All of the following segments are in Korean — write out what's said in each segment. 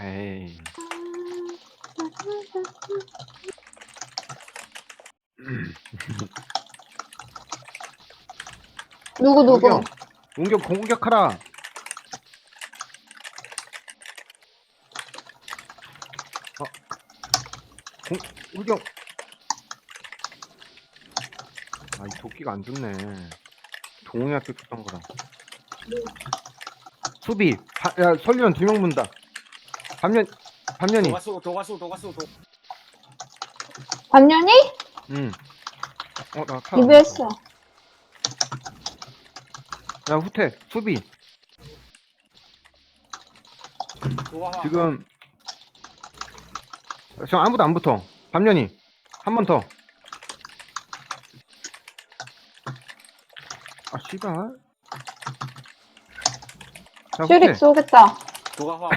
에이. 누구 누구? 우경, 우경 공격하라. 어, 공, 우경. 아, 이 도끼가 안 좋네. 동호회학교 줬던 거라. 수비, 바, 야, 설리원 두명 문다. 반면, 반면이, 도가수 도가수 도가수 도 반년이? 응. 어, 나 칼. 안 리뷰했어. 야, 후퇴, 수비. 도가 지금 지금 아무도 안 붙어. 반면이 한 번 더. 아 씨발. 자, 슈릭. 쏘겠다. 도가화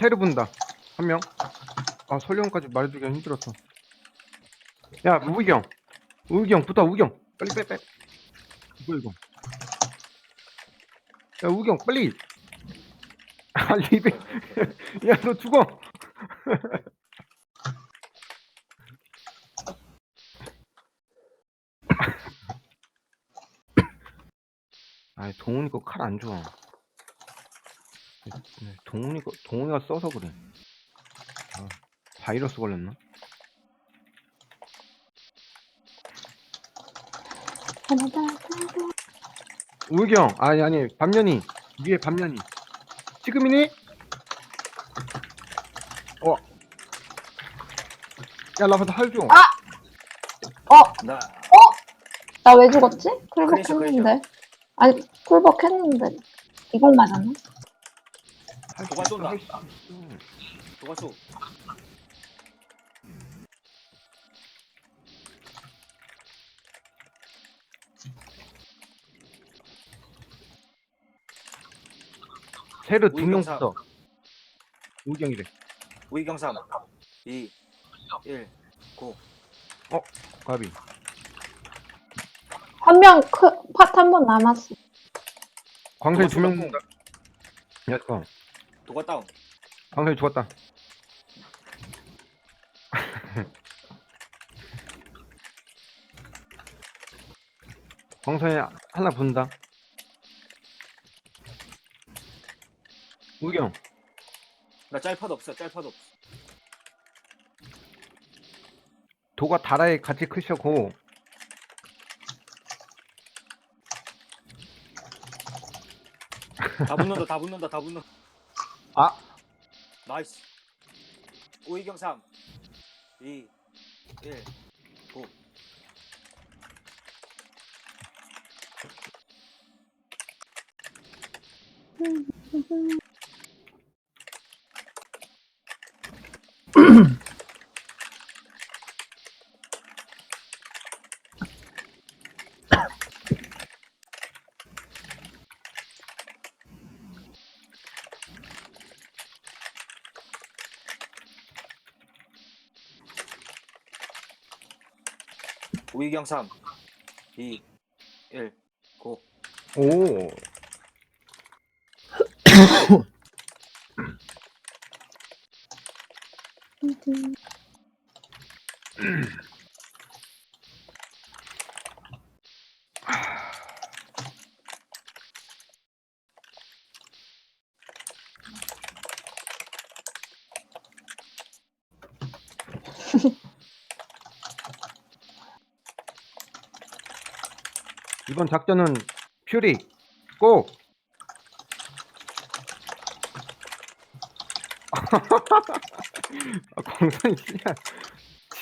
테르 분다. 한 명. 아 설령까지 말해주기가 힘들었어. 야 우기경. 우기경 붙어 우기경. 빨리 빼 빼. 이거 이거. 야 우기경 빨리. 아 리베. 야너 죽어. 아 동훈이 거 칼 안 좋아. 네, 동훈이 거 동훈이가 써서 그래. 아, 바이러스 걸렸나? 우경 아니 아니 반면이 위에 반면이 지금이니? 어. 야 라파도 할 줘. 아! 어, 나 나 왜 죽었지? 쿨벅 그래서, 했는데. 아니, 쿨벅 했는데. 이건 맞았나? 있어, 쏜다. 할수 있어. 도가수 세르 두명 우경사. 붙어. 우경이래. 우이경삼 2 1 가비. 한 명, 팟한 번 남았어. 광선이 도마스 두명. 붙다. 야, 어. 도가 다운 광선이 죽었다. 광선이 하나 분다. 우경. 나 짤파도 없어 짤파도 없어 도가 다라에 같이 크셔고 다 붙는다 다 붙는다 다 붙는다 아. 나이스. 우이경삼 2 1 9 우이경삼 2 1 9 오. 이번 작전은 퓨리 고. 아, 광선이 씨야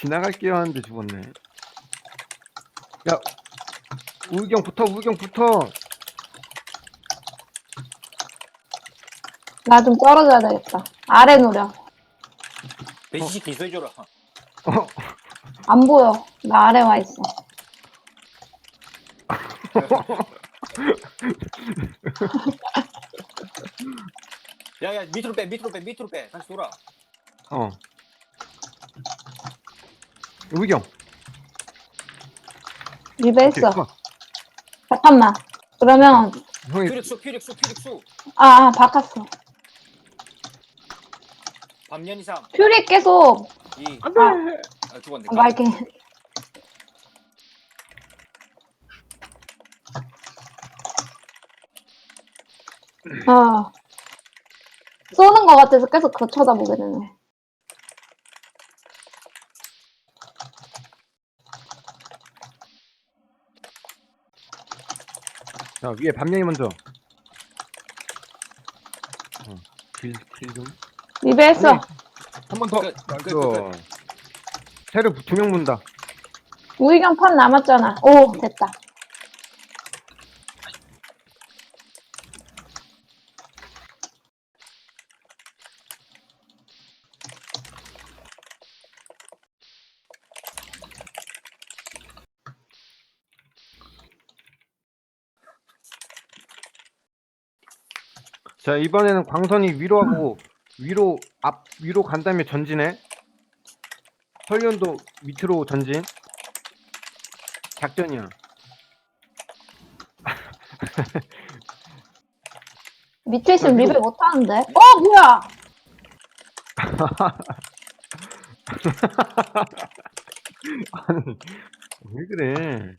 지나갈게요 하는데 죽었네. 야 우경 붙어 우경 붙어. 나 좀 떨어져야 되겠다. 아래 노려. 배시식 기소해줘라 어 안 보여. 나 아래 와 있어. 야야 밑으로 빼 밑으로 빼 밑으로 빼 다시 돌아 어. 우경. 좋아. 잠깐만. 그러면 형이 퓨릭수 퓨릭수 퓨릭수 아, 아, 바꿨어. 밤년 이상 퓨리 계속 이 안돼. 아, 죽었네 말게. 어. 쏘는 것 같아서 계속 그거 쳐다보게 되네. 자 위에 밤냥이 먼저. 어, 길길 좀. 리베했어. 한 번 더. 끝, 끝, 끝, 나이스. 새로 두명 문다. 우이경 판 남았잖아. 오, 됐다. 자 이번에는 광선이 위로 하고 위로 앞 위로 간 다음에 전진해. 설련도 밑으로 전진. 작전이야. 밑에 있으면 이거- 못하는데? 어, 뭐야! 아니 왜 그래?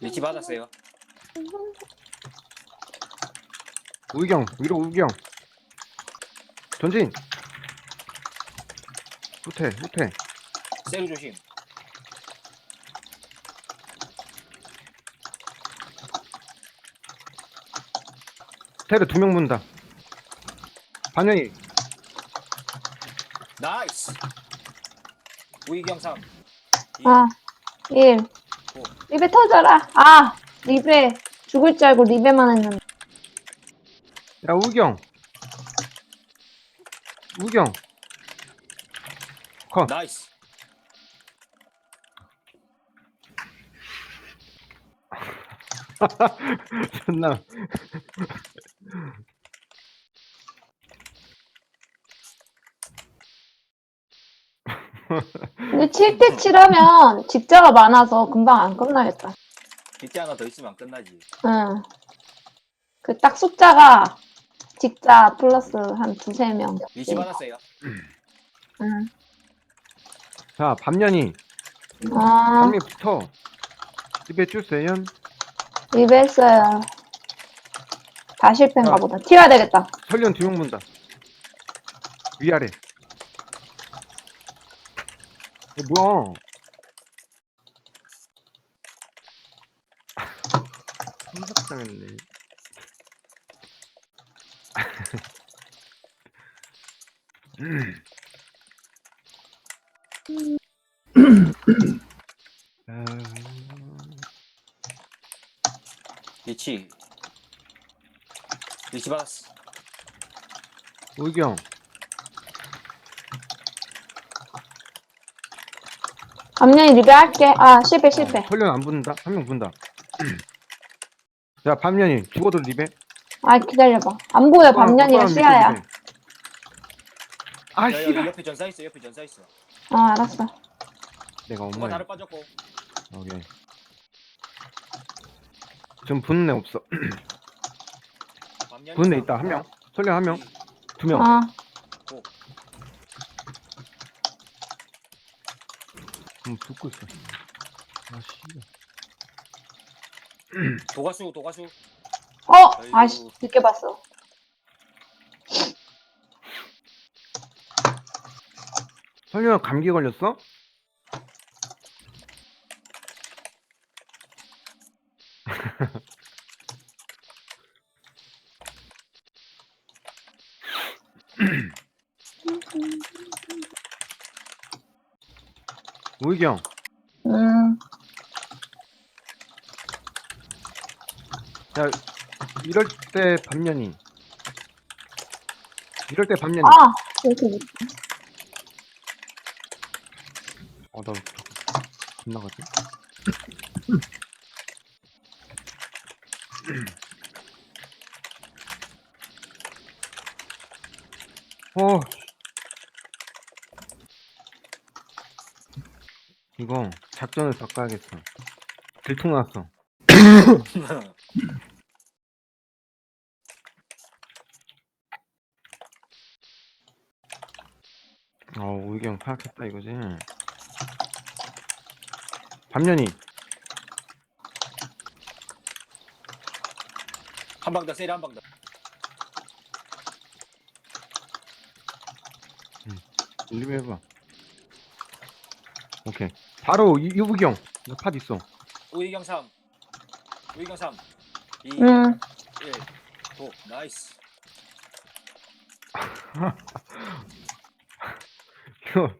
리치 받았어요 우경 위로 우경. 전진. 후퇴 후퇴. 세루 조심 테르 두명 문다. 반영이 나이스 우이경 3 아, 1. 리베 터져라. 아, 리베. 죽을 줄 알고 리베만 했는데. 야 우경. 우경. 컷. 나이스 존나. 근데 7대 7하면 직자가 많아서 금방 안 끝나겠다. 리치 하나 더 있으면 끝나지 응. 그 딱 숫자가 직자 플러스 한 두세 명. 리치 받았어요 응. 자 밤년이 아, 밤이 붙어. 집에 주세요. 리베 했어요. 다 실패인가 아. 보다. 튀어야 되겠다. 설련 두명 문다. 위아래. 어, 뭐야? 삼삭당했네. 아, 리치 리치 받았어 우경 앞면이 리베 할게. 아, 실패, 실패. 설련 안 붙는다? 한 명 붙는다. 자, 밤년이 죽어도 리베. 아, 기다려봐. 안 보여, 밤년이가 오빠는 밑에 시야야. 아, 야, 씨발. 옆에 전사 있어 옆에 전사 있어 어, 알았어. 내가 누가 엄마야. 나를 빠졌고 오케이. 좀 붙는 애 없어. 밤년 붙는 애. 있다. 한 명. 설련 한 명. 이- 두 명. 아, 음, 붙고 있어. 아, 씨발. 도가수 도가수 어! 아씨, 늦게 봤어. 설련 감기 걸렸어? 우이경. 음, 야, 이럴 때 밤년이. 이럴 때 밤년이. 아, 어나 겁나 가지 어 이거 작전을 바꿔야겠어. 들통 났어. 어 의경 파악했다 이거지. 반면이. 한 방 더, 세리 한방 더. 리뷰 해봐. 오케이 바로 이- 유부경 이거 팟 있어 우이경 3. 우이경 3. 2, 응. 1. 고. 나이스. 이거